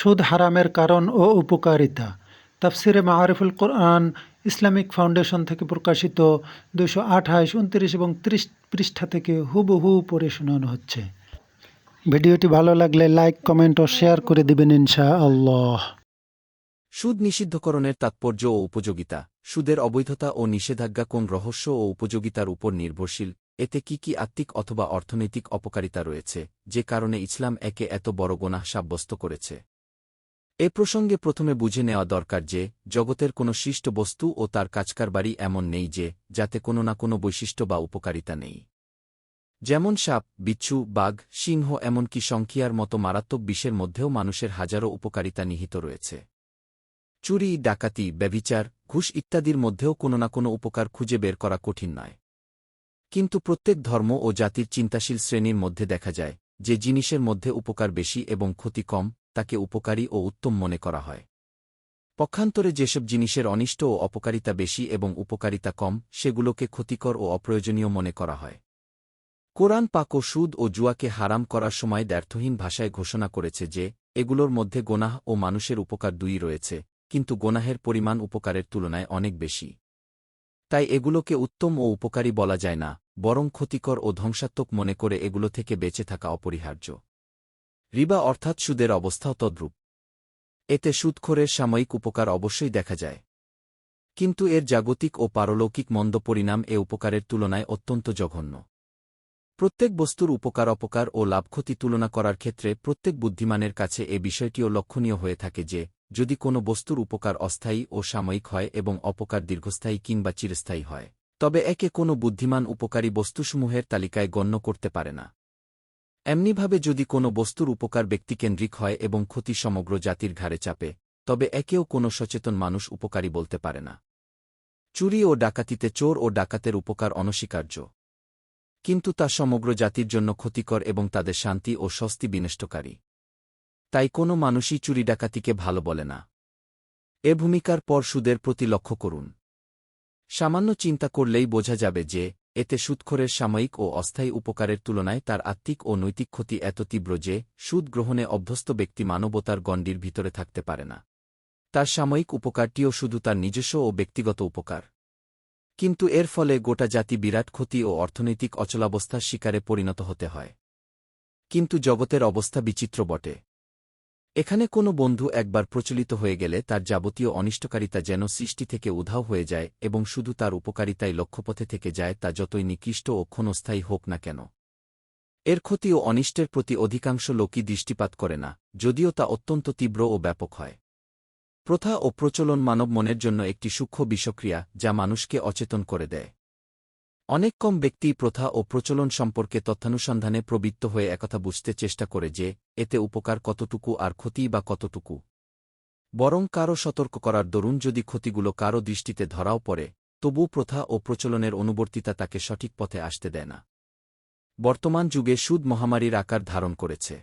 সুদ হারামের কারণ ও উপকারিতা। তাফসিরে মাআরিফুল কোরআন ইসলামিক ফাউন্ডেশন থেকে প্রকাশিত দুশো আঠাশ, উনত্রিশ এবং ত্রিশ পৃষ্ঠা থেকে হুবহু পড়ে শোনানো হচ্ছে। ভিডিওটি ভালো লাগলে লাইক, কমেন্ট ও শেয়ার করে দিবেন ইনশা আল্লাহ সুদ নিষিদ্ধকরণের তাৎপর্য ও উপযোগিতা। সুদের অবৈধতা ও নিষেধাজ্ঞা কোন রহস্য ও উপযোগিতার উপর নির্ভরশীল? এতে কি কি আত্মিক অথবা অর্থনৈতিক অপকারিতা রয়েছে? যে কারণে ইসলাম একে এত বড় গোনাহ সাব্যস্ত করেছে। এ প্রসঙ্গে প্রথমে বুঝে নেওয়া দরকার যে, জগতের কোনো সৃষ্ট বস্তু ও তার কাজকারবারই এমন নেই যে, যাতে কোনো না কোনো বৈশিষ্ট্য বা উপকারিতা নেই। যেমন সাপ, বিচ্ছু, বাঘ, সিংহ এমনকি সংখিয়ার মতো মারাত্মক বিষের মধ্যেও মানুষের হাজারো উপকারিতা নিহিত রয়েছে। চুরি, ডাকাতি, ব্যভিচার, ঘুষ ইত্যাদির মধ্যেও কোনো না কোনো উপকার খুঁজে বের করা কঠিন নয়। কিন্তু প্রত্যেক ধর্ম ও জাতির চিন্তাশীল শ্রেণির মধ্যে দেখা যায়, যে জিনিসের মধ্যে উপকার বেশি এবং ক্ষতি কম তাকে উপকারী ও উত্তম মনে করা হয়। পক্ষান্তরে যেসব জিনিসের অনিষ্ট ও অপকারিতা বেশি এবং উপকারিতা কম, সেগুলোকে ক্ষতিকর ও অপ্রয়োজনীয় মনে করা হয়। কোরআন পাক ও সুদ ও জুয়াকে হারাম করার সময় দ্ব্যর্থহীন ভাষায় ঘোষণা করেছে যে, এগুলোর মধ্যে গোনাহ ও মানুষের উপকার দুই রয়েছে, কিন্তু গোনাহের পরিমাণ উপকারের তুলনায় অনেক বেশি। তাই এগুলোকে উত্তম ও উপকারী বলা যায় না, বরং ক্ষতিকর ও ধ্বংসাত্মক মনে করে এগুলো থেকে বেঁচে থাকা অপরিহার্য। রিবা অর্থাৎ সুদের অবস্থাও তদ্রূপ। এতে সুদখোরের সাময়িক উপকার অবশ্যই দেখা যায়। কিন্তু এর জাগতিক ও পারলৌকিক মন্দ পরিণাম এ উপকারের তুলনায় অত্যন্ত জঘন্য। প্রত্যেক বস্তুর উপকার অপকার ও লাভক্ষতি তুলনা করার ক্ষেত্রে প্রত্যেক বুদ্ধিমানের কাছে এ বিষয়টিও লক্ষণীয় হয়ে থাকে যে, যদি কোনো বস্তুর উপকার অস্থায়ী ও সাময়িক হয় এবং অপকার দীর্ঘস্থায়ী কিংবা চিরস্থায়ী হয়, তবে একে কোনো বুদ্ধিমান উপকারী বস্তুসমূহের তালিকায় গণ্য করতে পারে না। এমনিভাবে যদি কোনো বস্তুর উপকার ব্যক্তিকেন্দ্রিক হয় এবং ক্ষতি সমগ্র জাতির ঘাড়ে চাপে, তবে একেও কোনো সচেতন মানুষ উপকারী বলতে পারে না। চুরি ও ডাকাতিতে চোর ও ডাকাতের উপকার অনস্বীকার্য। কিন্তু তা সমগ্র জাতির জন্য ক্ষতিকর এবং তাদের শান্তি ও স্বস্তি বিনষ্টকারী। তাই কোনো মানুষই চুরি ডাকাতিকে ভালো বলে না। এ ভূমিকার পর সুদের প্রতি লক্ষ্য করুন। সামান্য চিন্তা করলেই বোঝা যাবে যে এতে সুদখোরের সাময়িক ও অস্থায়ী উপকারের তুলনায় তার আত্মিক ও নৈতিক ক্ষতি এত তীব্র যে, সুদ গ্রহণে অভ্যস্ত ব্যক্তি মানবতার গণ্ডির ভিতরে থাকতে পারে না। তার সাময়িক উপকারটিও শুধু তার নিজস্ব ও ব্যক্তিগত উপকার। কিন্তু এর ফলে গোটা জাতি বিরাট ক্ষতি ও অর্থনৈতিক অচলাবস্থার শিকারে পরিণত হতে হয়। কিন্তু জগতের অবস্থা বিচিত্র বটে। এখানে কোনো বন্ধু একবার প্রচলিত হয়ে গেলে তার যাবতীয় অনিষ্টকারিতা যেন সৃষ্টি থেকে উধাও হয়ে যায় এবং শুধু তার উপকারিতাই লক্ষ্যপথে থেকে যায় তা যতই নিকৃষ্ট ও ক্ষণস্থায়ী হোক না কেন। এর ক্ষতি ও অনিষ্টের প্রতি অধিকাংশ লোকই দৃষ্টিপাত করে না, যদিও তা অত্যন্ত তীব্র ও ব্যাপক হয়। প্রথা ও প্রচলন মানব মনের জন্য একটি সূক্ষ্ম বিষক্রিয়া যা মানুষকে অচেতন করে দেয়। অনেক কম ব্যক্তি প্রথা ও প্রচলন সম্পর্কে তথ্যানুসন্ধানে প্রবৃত্ত হয়ে একথা বুঝতে চেষ্টা করে যে, এতে উপকার কতটুকু আর ক্ষতিই বা কতটুকু। বরং কারও সতর্ক করার দরুন যদি ক্ষতিগুলো কারও দৃষ্টিতে ধরাও পড়ে তবু প্রথা ও প্রচলনের অনুবর্তিতা তাকে সঠিক পথে আসতে দেয় না। বর্তমান যুগে সুদ মহামারীর আকার ধারণ করেছে।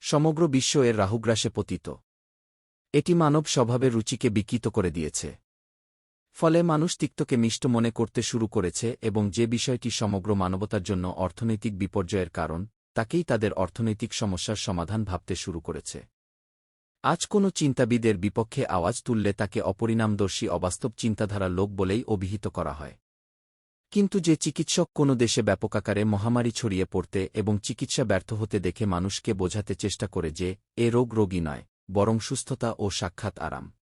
সমগ্র বিশ্ব এর রাহুগ্রাসে পতিত। এটি মানব স্বভাবের রুচিকে বিকৃত করে দিয়েছে। ফলে মানুষ তিক্তকে মিষ্ট মনে করতে শুরু করেছে এবং যে বিষয়টি সমগ্র মানবতার জন্য অর্থনৈতিক বিপর্যয়ের কারণ, তাকেই তাদের অর্থনৈতিক সমস্যার সমাধান ভাবতে শুরু করেছে। আজ কোনো চিন্তাবিদের বিপক্ষে আওয়াজ তুললে তাকে অপরিণামদর্শী অবাস্তব চিন্তাধারার লোক বলেই অভিহিত করা হয়। কিন্তু যে চিকিৎসক কোনো দেশে ব্যাপক আকারে মহামারী ছড়িয়ে পড়তে এবং চিকিৎসা ব্যর্থ হতে দেখে মানুষকে বোঝাতে চেষ্টা করে যে, এ রোগ রোগী নয়, বরং সুস্থতা ও সাক্ষাৎ আরাম।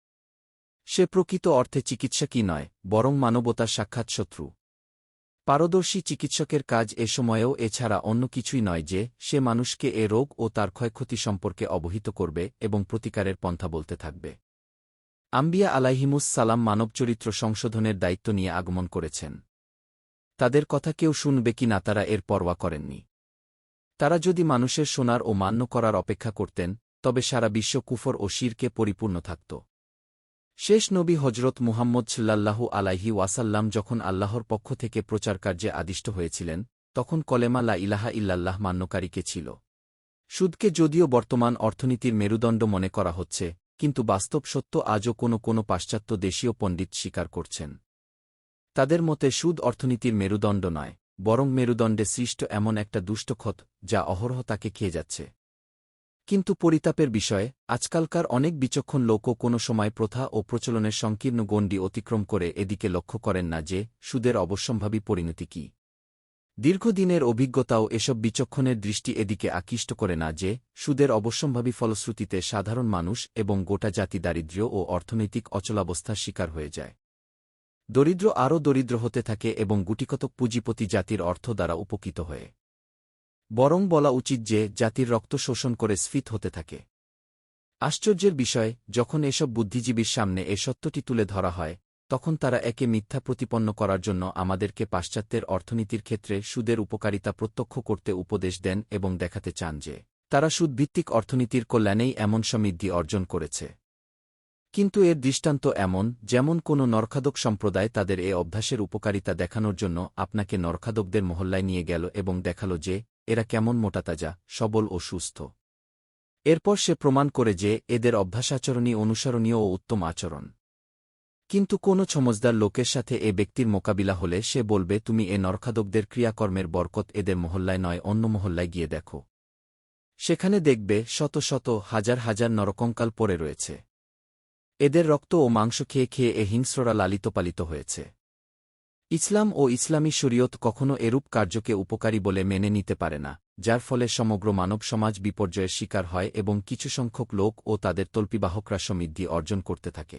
সে প্রকৃত অর্থে চিকিৎসা কি নয়, বরং মানবতার সাক্ষাৎ শত্রু। পারদর্শী চিকিৎসকের কাজ এ সময়েও এছাড়া অন্য কিছুই নয় যে, সে মানুষকে এ রোগ ও তার ক্ষয়ক্ষতি সম্পর্কে অবহিত করবে এবং প্রতিকারের পন্থা বলতে থাকবে। আম্বিয়া আলাইহিমুস সালাম মানবচরিত্র সংশোধনের দায়িত্ব নিয়ে আগমন করেছেন। তাদের কথা কেউ শুনবে কি না তারা এর পরোয়া করেননি। তারা যদি মানুষের শোনার ও মান্য করার অপেক্ষা করতেন, তবে সারা বিশ্ব কুফর ও শিরকে পরিপূর্ণ থাকত। শেষ নবী হজরত মুহাম্মদ সাল্লাল্লাহু আলাইহি ওয়াসাল্লাম যখন আল্লাহর পক্ষ থেকে প্রচারকার্যে আদিষ্ট হয়েছিলেন, তখন কলেমা লা ইলাহা ইল্লাল্লাহ মান্যকারীকে ছিল? সুদকে যদিও বর্তমান অর্থনীতির মেরুদণ্ড মনে করা হচ্ছে, কিন্তু বাস্তব সত্য আজও কোনো কোনো পাশ্চাত্য দেশীয় পণ্ডিত স্বীকার করছেন। তাদের মতে সুদ অর্থনীতির মেরুদণ্ড নয়, বরং মেরুদণ্ডে সৃষ্ট এমন একটা দুষ্টক্ষত যা অহরহ তাকে খেয়ে যাচ্ছে। কিন্তু পরিতাপের বিষয়ে, আজকালকার অনেক বিচক্ষণ লোকও কোনো সময় প্রথা ও প্রচলনের সংকীর্ণ গণ্ডি অতিক্রম করে এদিকে লক্ষ্য করেন না যে, সুদের অবশ্যম্ভাবী পরিণতি কি। দীর্ঘদিনের অভিজ্ঞতাও এসব বিচক্ষণের দৃষ্টি এদিকে আকৃষ্ট করে না যে, সুদের অবশ্যম্ভাবী ফলশ্রুতিতে সাধারণ মানুষ এবং গোটা জাতি দারিদ্র্য ও অর্থনৈতিক অচলাবস্থার শিকার হয়ে যায়। দরিদ্র আরও দরিদ্র হতে থাকে এবং গুটিকতক পুঁজিপতি জাতির অর্থ দ্বারা উপকৃত হয়ে। বরং বলা উচিত যে জাতির রক্ত শোষণ করে স্ফীত হতে থাকে। আশ্চর্যের বিষয়, যখন এসব বুদ্ধিজীবীর সামনে এ সত্যটি তুলে ধরা হয়, তখন তারা একে মিথ্যা প্রতিপন্ন করার জন্য আমাদেরকে পাশ্চাত্যের অর্থনীতির ক্ষেত্রে সুদের উপকারিতা প্রত্যক্ষ করতে উপদেশ দেন এবং দেখাতে চান যে, তারা সুদভিত্তিক অর্থনীতির কল্যাণেই এমন সমৃদ্ধি অর্জন করেছে। কিন্তু এর দৃষ্টান্ত এমন, যেমন কোনো নরখাদক সম্প্রদায় তাদের এ অভ্যাসের উপকারিতা দেখানোর জন্য আপনাকে নরখাদকদের মহল্লায় নিয়ে গেল এবং দেখাল যে এরা কেমন মোটাতাজা সবল ও সুস্থ। এরপর সে প্রমাণ করে যে এদের অভ্যাসাচরণই অনুসরণীয় ও উত্তম আচরণ। কিন্তু কোনো ছমজদার লোকের সাথে এ ব্যক্তির মোকাবিলা হলে সে বলবে, তুমি এ নরখাদকদের ক্রিয়াকর্মের বরকত এদের মহল্লায় নয়, অন্য মহল্লায় গিয়ে দেখো। সেখানে দেখবে শত শত, হাজার হাজার নরকঙ্কাল পড়ে রয়েছে। এদের রক্ত ও মাংস খেয়ে খেয়ে এ হিংস্ররা লালিত পালিত হয়েছে। ইসলাম ও ইসলামী শরীয়ত কখনও এরূপ কার্যকে উপকারী বলে মেনে নিতে পারে না, যার ফলে সমগ্র মানব সমাজ বিপর্যয়ের শিকার হয় এবং কিছু সংখ্যক লোক ও তাদের তল্পিবাহকরা সমৃদ্ধি অর্জন করতে থাকে।